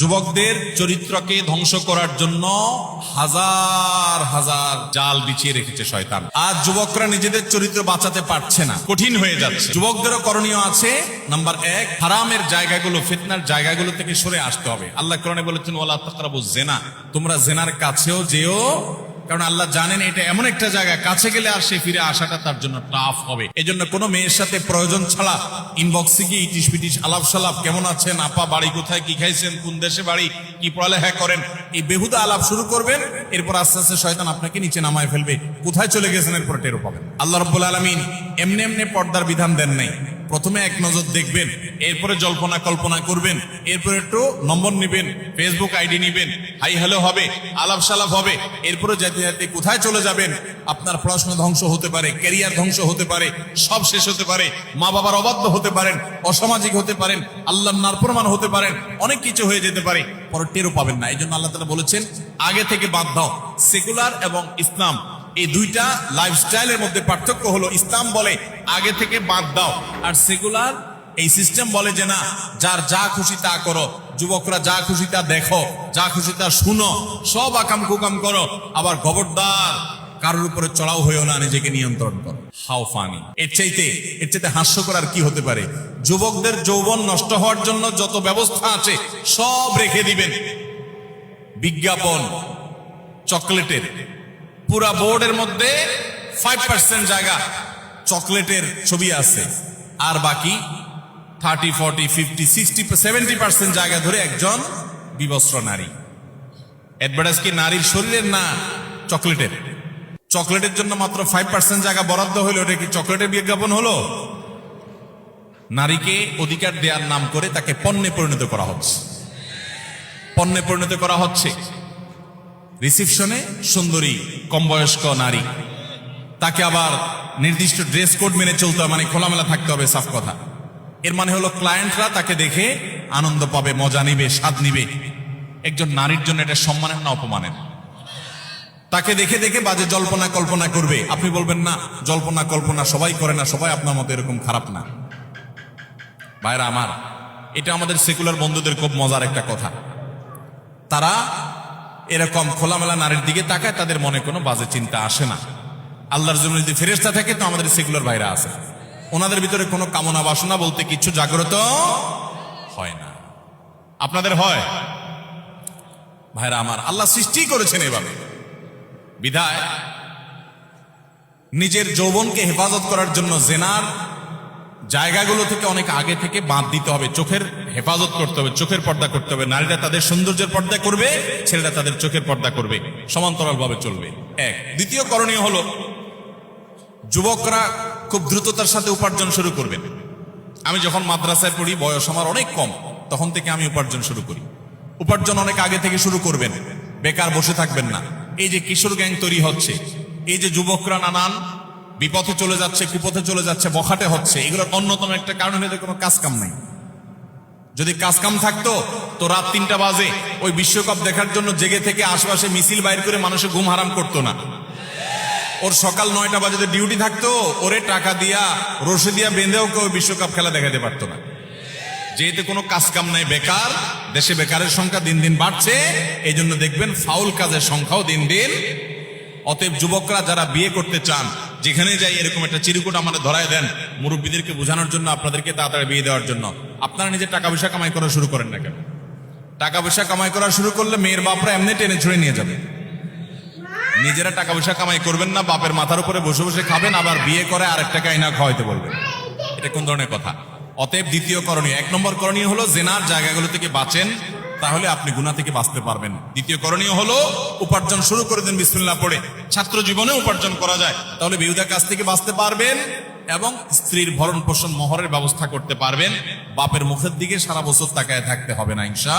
যুবকদের চরিত্রকে ধ্বংস করার জন্য হাজার হাজার জাল বিছিয়ে রেখেছে শয়তান। আর যুবকরা নিজেদের চরিত্র বাঁচাতে পারছে না। কঠিন হয়ে যাচ্ছে। যুবকদেরও করণীয় আছে, নাম্বার এক, হারামের জায়গাগুলো, ফিতনার জায়গাগুলো থেকে সরে আসতে হবে। আল্লাহ কোরআনে বলেছেন ওলা জেনা তোমরা জেনার কাছেও যেও কারণ আল্লাহ জানেন এটা এমন একটা জায়গা, কাছে গেলে আর সে ফিরে আসাটা তার জন্য টাফ হবে। এজন্য কোনো মেয়ের সাথে প্রয়োজন ছাড়া ইনবক্সে গিয়ে ইটিস পিটিস আলাপ সালাপ কেমন আছেন, আপা, বাড়ি কোথায়, কি খাইছেন, কোন দেশে বাড়ি, কি পড়ালেখা করেন, এই বেহুদা আলাপ শুরু করবেন, এরপর আস্তে আস্তে শয়তান আপনাকে নিচে নামায় ফেলবে। কোথায় চলে গেছেন, এরপর টেরো পাবেন। আল্লাহ রব্বুল আলমিন এমনি এমনি পর্দার বিধান দেন নাই। প্রথমে এক নজর দেখবেন, এরপরে জল্পনা কল্পনা করবেন, এরপরে একটু নম্বর নিবেন ফেসবুক আইডি নিবেন, হাই হ্যালো হবে, আলাপ সালাপ হবে, এরপরে যেতে যেতে কোথায় চলে যাবেন, আপনার পড়াশোনা ধ্বংস হতে পারে ক্যারিয়ার ধ্বংস হতে পারে, সব শেষ হতে পারে মা বাবার অবাধ্য হতে পারেন, অসামাজিক হতে পারেন আল্লাহ নারপ্রমাণ হতে পারেন, অনেক কিছু হয়ে যেতে পারে, পরে টেরও পাবেন না এই জন্য আল্লাহ তালা বলেছেন, আগে থেকে দাও সেকুলার এবং ইসলাম এই দুইটা লাইফস্টাইলের মধ্যে পার্থক্য হলো, ইসলাম বলে আগে থেকে বাদ দাও। আর সেগুলার এই সিস্টেম বলে যে না, যার যা খুশি তা করো, যুবকরা যা খুশি তা দেখো, যা খুশি তা শুনো, সব আকাম কুকাম করো, আবার খবরদার, কারোর উপরে চড়াও হয়েও না, নিজেকে নিয়ন্ত্রণ করো। হাও ফানি এর চাইতে এর চাইতে হাস্যকর আর কি হতে পারে? যুবকদের যৌবন নষ্ট হওয়ার জন্য যত ব্যবস্থা আছে, সব রেখে দিবেন। বিজ্ঞাপন, চকলেটের। পুরা বোর্ডের মধ্যে ফাইভ পার্সেন্ট জায়গা চকলেটের ছবি আছে। আর বাকি thirty forty fifty sixty seventy percent জায়গা ধরে একজন বিবস্ত্র নারী। অ্যাডভার্টাইজ কি নারীর শরীরের না চকলেটের? চকলেটের জন্য মাত্র ফাইভ পার্সেন্ট জায়গা বরাদ্দ হলো ওটা কি চকলেটের বিজ্ঞাপন হলো? নারীকে অধিকার দেওয়ার নাম করে তাকে পণ্যে পরিণত করা হচ্ছে। পণ্যে পরিণত করা হচ্ছে। রিসিপশনে সুন্দরী কম বয়স্ক নারী। তাকে আবার নির্দিষ্ট ড্রেস কোড মেনে চলতে হবে মানে খোলামেলা থাকতে হবে, সাফ কথা। এর মানে হলো ক্লায়েন্টরা তাকে দেখে আনন্দ পাবে, মজা নিবে, স্বাদ নিবে। একজন নারীর জন্য এটা সম্মানের না অপমানের? তাকে দেখে দেখে বাজে জল্পনা কল্পনা করবে। আপনি বলবেন, না, জল্পনা কল্পনা সবাই করে না, সবাই আপনার মতো এরকম খারাপ না। ভাইরা আমার, এটা আমাদের সেকুলার বন্ধুদের খুব মজার একটা কথা। তারা এরকম খোলামেলা নারীর দিকে তাকায় তাদের মনে কোনো বাজে চিন্তা আসে না। আল্লাহর জন্য যদি ফেরেস্তা থাকে, তো আমাদের সেগুলোর বাইরে আছে। ওনাদের ভিতরে কোনো কামনা বাসনা বলতে কিছু জাগ্রত হয় না। আপনাদের হয়? ভাইরা আমার, আল্লাহ সৃষ্টি করেছেন এভাবে। বিধায় নিজের যৌবনকে হেফাজত করার জন্য জেনার জায়গাগুলো থেকে অনেক আগে থেকে বাদ দিতে হবে, চোখের হেফাজত করতে হবে, চোখের পর্দা করতে হবে। নারীরা তাদের সৌন্দর্যের পর্দা করবে, ছেলেরা তাদের চোখের পর্দা করবে। সমান্তরাল ভাবে চলবে। এক। দ্বিতীয় করণীয় হলো, যুবকরা খুব দ্রুততার সাথে উপার্জন শুরু করবেন আমি যখন মাদ্রাসায় পড়ি, বয়স আমার অনেক কম, তখন থেকে আমি উপার্জন শুরু করি। উপার্জন অনেক আগে থেকে শুরু করবেন, বেকার বসে থাকবেন না। এই যে কিশোর গ্যাং তৈরি হচ্ছে, এই যে যুবকরা নানান বিপথে চলে যাচ্ছে, কুপথে চলে যাচ্ছে, বখাটে হচ্ছে, এগুলোর অন্যতম একটা কারণ হলে কোনো কাজ কাম নাই। যদি কাজ কাম থাকতো, তো রাত তিনটা বাজে, ওই বিশ্বকাপ দেখার জন্য জেগে থেকে আশপাশে মিছিল বাইর করে মানুষের ঘুম হারাম করতো না। ওর সকাল নয়টা বাজে ডিউটি থাকতো, ওরে টাকা দিয়া রসে দিয়া বেঁধেও কেউ বিশ্বকাপ খেলা দেখাতে পারতো না। যেহেতু কোনো কাজ কাম নাই, বেকার, দেশে বেকারের সংখ্যা দিন দিন বাড়ছে এই জন্য দেখবেন ফাউল কাজের সংখ্যাও দিন দিন। অতএব যুবকরা যারা বিয়ে করতে চান যেখানে যাই এরকম একটা চিরকুট আমাদের ধরায় দেন মুরব্বীদেরকে বোঝানোর জন্য, আপনাদেরকে তাড়াতাড়ি বিয়ে দেওয়ার জন্য। আপনারা নিজের টাকা পয়সা কামাই করা শুরু করেন না কেন? টাকা পয়সা কামাই করা শুরু করলে মেয়ের বাপরা এমনি টেনে ছুড়ে নিয়ে যাবে। নিজেরা টাকা পয়সা কামাই করবেন না, বাপের মাথার উপরে বসে বসে খাবেন, আবার বিয়ে করে আরেক টাকা ইনা খাওয়াইতে বলবেন। এটা কোন ধরনের কথা? অতএব দ্বিতীয় করণীয়। এক নম্বর করণীয় হলো, জেনার জায়গাগুলো থেকে বাঁচেন তাহলে আপনি গুণা থেকে বাঁচতে পারবেন। দ্বিতীয় করণীয় হলো, উপার্জন শুরু করে দেন, বিসমিল্লাহ পড়ে। ছাত্র জীবনে উপার্জন করা যায়। তাহলে বিহুদার কাছ থেকে বাঁচতে পারবেন এবং স্ত্রীর ভরণ পোষণ মহরের ব্যবস্থা করতে পারবেন। বাপের মুখের দিকে সারা বছর তাকায় থাকতে হবে না, ইনশা।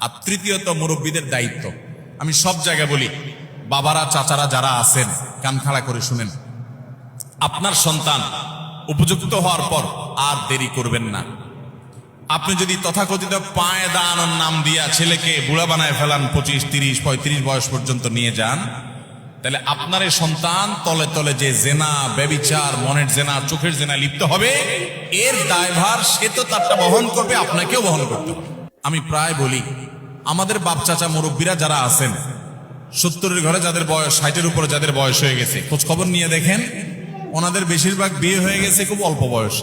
আর তৃতীয়ত, মুরব্বীদের দায়িত্ব। আমি সব জায়গায় বলি, বাবারা, চাচারা যারা আছেন, কান খাড়া করে শুনেন। আপনার সন্তান উপযুক্ত হওয়ার পর আর দেরি করবেন না। আপনি যদি তথাকথিত পায়ে দাঁড়ানোর নাম দিয়া ছেলেকে বুড়া বানায় ফেলান পঁচিশ, তিরিশ, পঁয়ত্রিশ বয়স পর্যন্ত নিয়ে যান, তাহলে আপনার এই সন্তান তলে তলে যে জেনা, ব্যবিচার, মনের জেনা, চোখের জেনা লিপ্ত হবে, এর দায়ভার সে তো তারটা বহন করবে, আপনাকেও বহন করতে আমি প্রায় বলি, আমাদের বাপ চাচা মুরব্বীরা যারা আছেন, সত্তরের ঘরে যাদের বয়স, ষাটের উপরে যাদের বয়স হয়ে গেছে, খোঁজ খবর নিয়ে দেখেন, ওনাদের বেশিরভাগ বিয়ে হয়ে গেছে খুব অল্প বয়স।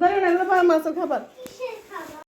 হ্যাঁ কোনো কিছু মনে করবে